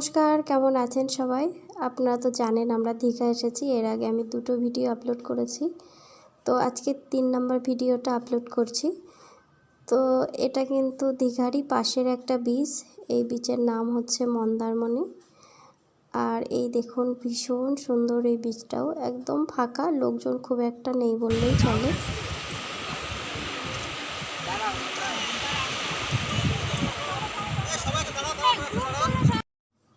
নমস্কার, কেমন আছেন সবাই? আপনারা তো জানেন আমরা দীঘা এসেছি, এর আগে আমি দুটো ভিডিও আপলোড করেছি। তো আজকে তিন নম্বর ভিডিওটা আপলোড করছি। তো এটা কিন্তু দীঘারই পাশের একটা বীচ এই বীচের নাম হচ্ছে মন্দারমণি। আর এই দেখুন, ভীষণ সুন্দর এই বীচটাও একদম ফাঁকা, লোকজন খুব একটা নেই বললেই চলে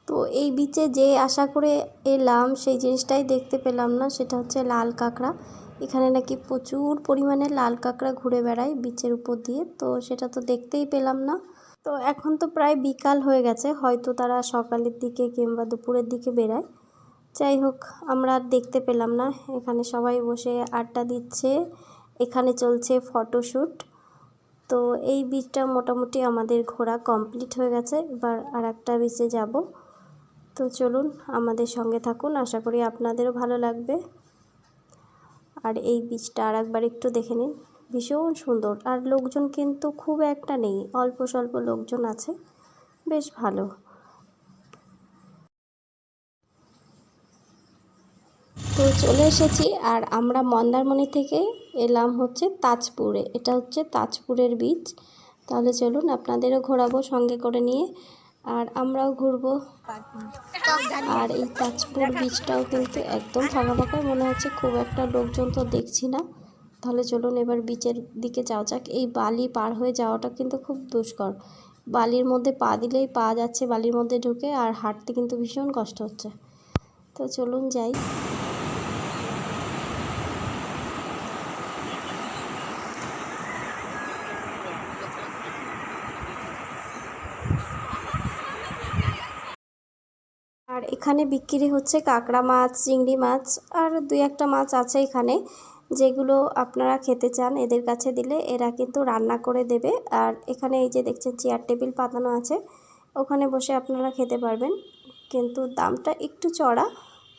তো এই বিচে যে আশা করে এলাম, সেই জিনিসটাই দেখতে পেলাম না, সেটা হচ্ছে লাল কাঁকড়া। এখানে নাকি প্রচুর পরিমাণে লাল কাঁকড়া ঘুরে বেড়ায় বিচের উপর দিয়ে, তো সেটা তো দেখতেই পেলাম না। তো এখন তো প্রায় বিকাল হয়ে গেছে, হয়তো তারা সকালের দিকে কিংবা দুপুরের দিকে বেরায় যাই হোক, আমরা আর দেখতে পেলাম না, এখানে সবাই বসে আড্ডা দিচ্ছে, এখানে চলছে ফটোশ্যুট তো এই বিচটা মোটামুটি আমাদের ঘোরা কমপ্লিট হয়ে গেছে, এবার আর একটা বিচে যাব। তো চলুন আমাদের সঙ্গে থাকুন। আশা করি আপনাদেরও ভালো লাগবে। আর এই বীজটা আর একবার একটু দেখে নিন। ভীষণ সুন্দর। আর লোকজন কিন্তু খুব একটা নেই। অল্প স্বল্প লোকজন আছে। বেশ ভালো। তো চলে এসেছি। আর আমরা মন্দারমণি থেকে এলাম হচ্ছে তাজপুরে। এটা হচ্ছে তাজপুরের বীচ তাহলে চলুন আপনাদেরও ঘোরাবো সঙ্গে করে নিয়ে। আর আমরাও ঘুরবো। আর এই তাজপুর বীচটাও কিন্তু একদম ফাঁকা ফাঁকা মনে হচ্ছে খুব একটা লোকজন তো দেখছি না। তাহলে চলুন এবার বিচের দিকে যাওয়া যাক। এই বালি পার হয়ে যাওয়াটা কিন্তু খুব দুষ্কর। বালির মধ্যে পা দিলেই পা যাচ্ছে বালির মধ্যে ঢুকে আর হাঁটতে কিন্তু ভীষণ কষ্ট হচ্ছে। তো চলুন যাই। আর এখানে বিক্রি হচ্ছে কাঁকড়া মাছ, চিংড়ি মাছ আর দুই একটা মাছ আছে এখানে যেগুলো আপনারা খেতে চান এদের কাছে দিলে এরা কিন্তু রান্না করে দেবে। আর এখানে এই যে দেখছেন চেয়ার টেবিল পাতানো আছে, ওখানে বসে আপনারা খেতে পারবেন। কিন্তু দামটা একটু চড়া।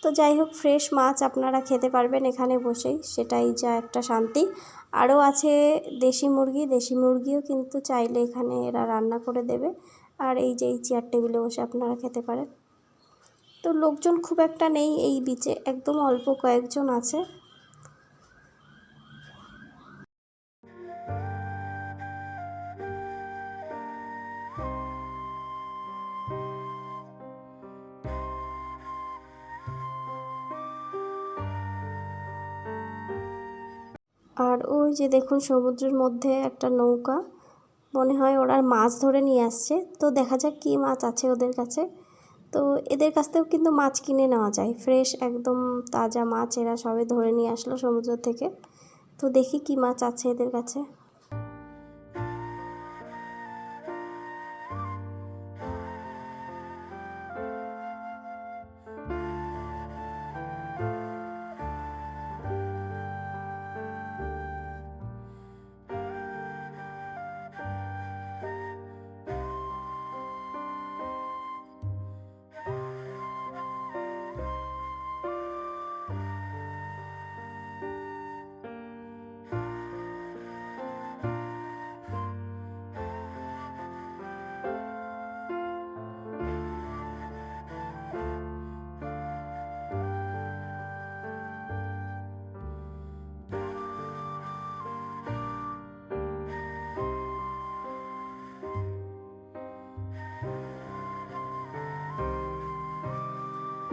তো যাই হোক ফ্রেশ মাছ আপনারা খেতে পারবেন এখানে বসেই। সেটাই যা একটা শান্তি। আরও আছে দেশি মুরগি। দেশি মুরগিও কিন্তু চাইলে এখানে এরা রান্না করে দেবে। আর এই যে এই চেয়ার টেবিলে বসে আপনারা খেতে পারেন। তো লোকজন খুব একটা নেই এই বিচে একদম অল্প কয়েকজন আছে। আর ওই যে দেখুন সমুদ্রের মধ্যে একটা নৌকা, মনে হয় ওরা মাছ ধরে নিয়ে আসছে। তো দেখা যাক কী মাছ আছে ওদের কাছে। তো এদের কাছ থেকেও কিন্তু মাছ কিনে নেওয়া যায়। ফ্রেশ একদম তাজা মাছ এরা সবে ধরে নিয়ে আসলো সমুদ্র থেকে। তো দেখি কি মাছ আছে এদের কাছে।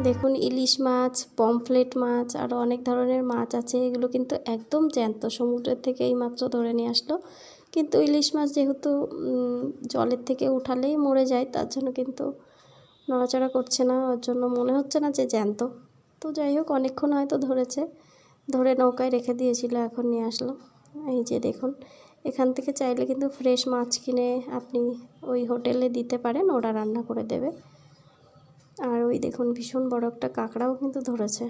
দেখুন, ইলিশ মাছ, পমফ্লেট মাছ আরও অনেক ধরনের মাছ আছে। এগুলো কিন্তু একদম জ্যান্ত। সমুদ্রের থেকে এই মাত্র ধরে নিয়ে আসলো। কিন্তু ইলিশ মাছ যেহেতু জলের থেকে উঠালেই মরে যায়, তার জন্য কিন্তু নড়াচড়া করছে না। ওর জন্য মনে হচ্ছে না যে জ্যান্ত। তো যাই হোক, অনেকক্ষণ হয়তো ধরেছে। ধরে নৌকায় রেখে দিয়েছিল, এখন নিয়ে আসলো। এই যে দেখুন, এখান থেকে চাইলে কিন্তু ফ্রেশ মাছ কিনে আপনি ওই হোটেলে দিতে পারেন। ওরা রান্না করে দেবে। আর ওই দেখুন ভীষণ বড় একটা কাঁকড়াও কিন্তু ধরেছে।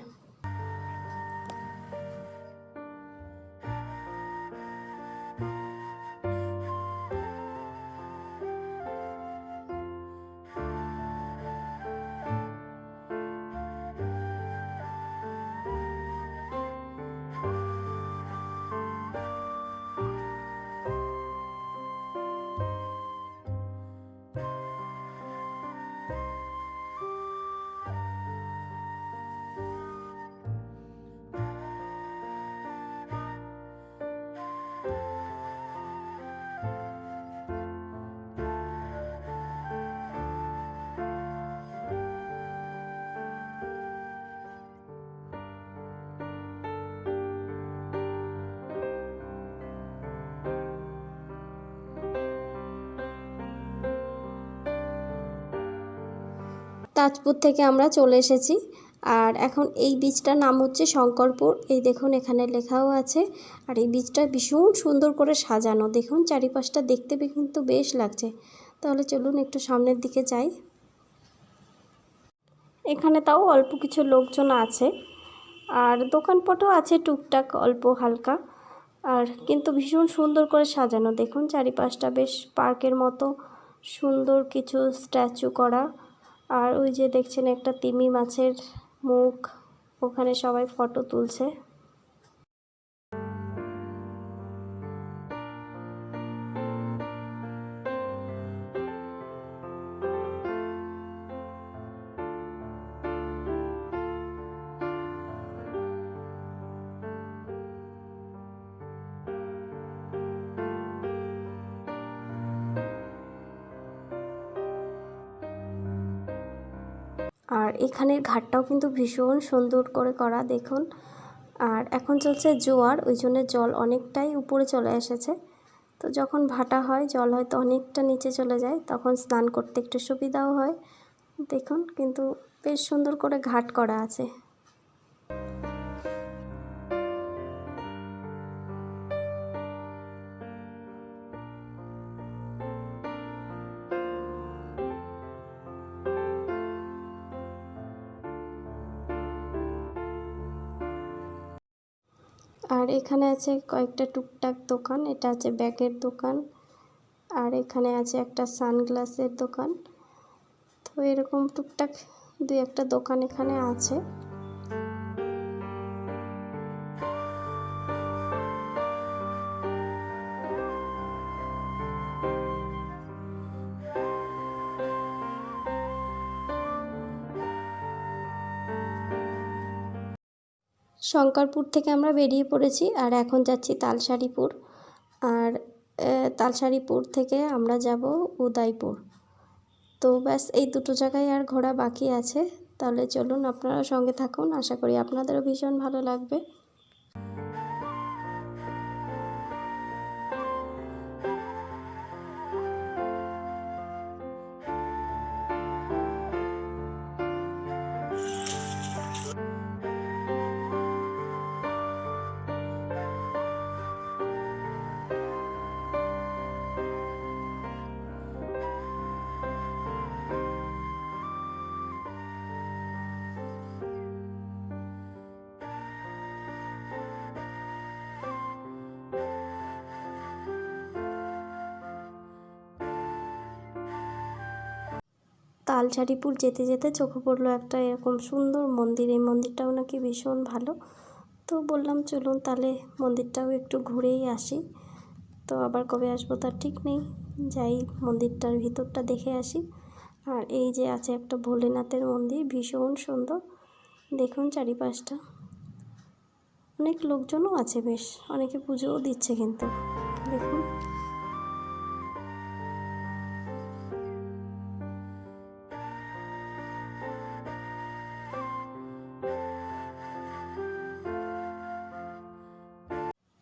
তাজপুর থেকে আমরা চলে এসেছি। আর এখন এই বীজটার নাম হচ্ছে শঙ্করপুর। এই দেখুন, এখানে লেখাও আছে। আর এই বীজটা ভীষণ সুন্দর করে সাজানো। দেখুন, চারিপাশটা দেখতে কিন্তু বেশ লাগছে। তাহলে চলুন একটু সামনের দিকে যাই। এখানে তাও অল্প কিছু লোকজন আছে। আর দোকানপটও আছে টুকটাক, অল্প হালকা। আর কিন্তু ভীষণ সুন্দর করে সাজানো। দেখুন, চারিপাশটা বেশ পার্কের মতো। সুন্দর কিছু স্ট্যাচু করা। আর ওই যে দেখছেন একটা তিমি মাছের মুখ ওখানে সবাই ফটো তুলছে। আর এখানের ঘাটটাও কিন্তু ভীষণ সুন্দর করে করা, দেখুন। আর এখন চলছে জোয়ার, ওই জন্য জল অনেকটাই উপরে চলে এসেছে। তো যখন ভাটা হয়, জল হয়তো অনেকটা নিচে চলে যায়, তখন স্নান করতে একটু সুবিধাও হয়। দেখুন, কিন্তু বেশ সুন্দর করে ঘাট করা আছে। আর এখানে আছে কয়েকটা টুকটাক দোকান, এটা আছে ব্যাগের দোকান, আর এখানে আছে একটা সানগ্লাসের দোকান। তো এরকম টুকটাক দুই একটা দোকান এখানে আছে। শঙ্করপুর থেকে আমরা বেরিয়ে পড়েছি আর এখন যাচ্ছি তালশাড়িপুর। আর তালশাড়িপুর থেকে আমরা যাব উদয়পুর। তো ব্যাস, এই দুটো জায়গায় আর ঘোরা বাকি আছে। তাহলে চলুন আপনারা সঙ্গে থাকুন। আশা করি আপনাদেরও ভীষণ ভালো লাগবে। তালসারিপুর যেতে যেতে চোখে পড়ল একটা এরকম সুন্দর মন্দির। এই মন্দিরটাও নাকি ভীষণ ভালো। তো বললাম, চলুন তাহলে মন্দিরটাও একটু ঘুরেই আসি। তো আবার কবে আসব তার ঠিক নেই। যাই, মন্দিরটার ভিতরটা দেখে আসি। আর এই যে আছে একটা ভোলেনাথের মন্দির, ভীষণ সুন্দর। দেখুন চারিপাশটা। অনেক লোকজনও আছে বেশ, অনেকে পুজোও দিচ্ছে কিন্তু।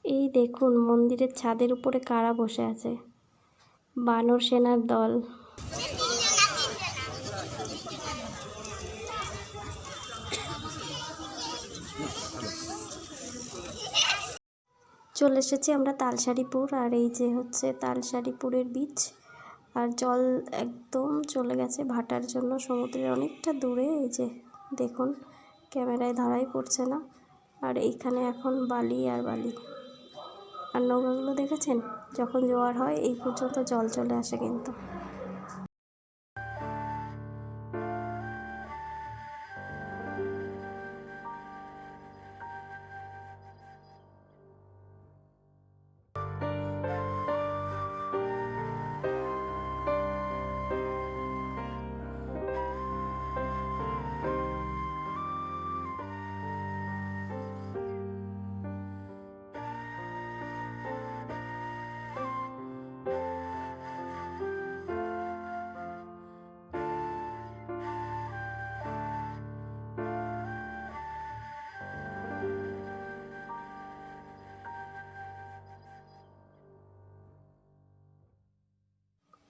এই দেখুন, মন্দিরের ছাদের উপরে কারা বসে আছে। বানর সেনার দল। চলে এসেছি আমরা তালশাড়িপুর, আর এই যে হচ্ছে তালশাড়িপুরের বীচ আর জল একদম চলে গেছে ভাটার জন্য, সমুদ্রের অনেকটা দূরে। এই যে দেখুন, ক্যামেরায় ধরাই পড়ছে না। আর এইখানে এখন বালি আর বালি। আর নৌকাগুলো দেখেছেন? যখন জোয়ার হয় এই পর্যন্ত জল চলে আসে কিন্তু।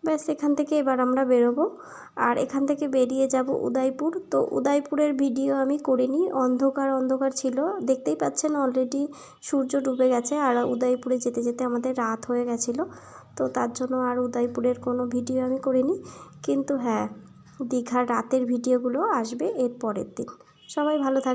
ব্যাস, এখান থেকে এবার আমরা বেরোবো। আর এখান থেকে বেরিয়ে যাব উদয়পুর। তো উদয়পুরের ভিডিও আমি করিনি, অন্ধকার অন্ধকার ছিল। দেখতেই পাচ্ছেন অলরেডি সূর্য ডুবে গেছে আর উদয়পুরে যেতে যেতে আমাদের রাত হয়ে গেছিল। তো তার জন্য আর উদয়পুরের কোনো ভিডিও আমি করিনি। কিন্তু হ্যাঁ দীঘার রাতের ভিডিওগুলো আসবে এর পরের দিন। সবাই ভালো থাক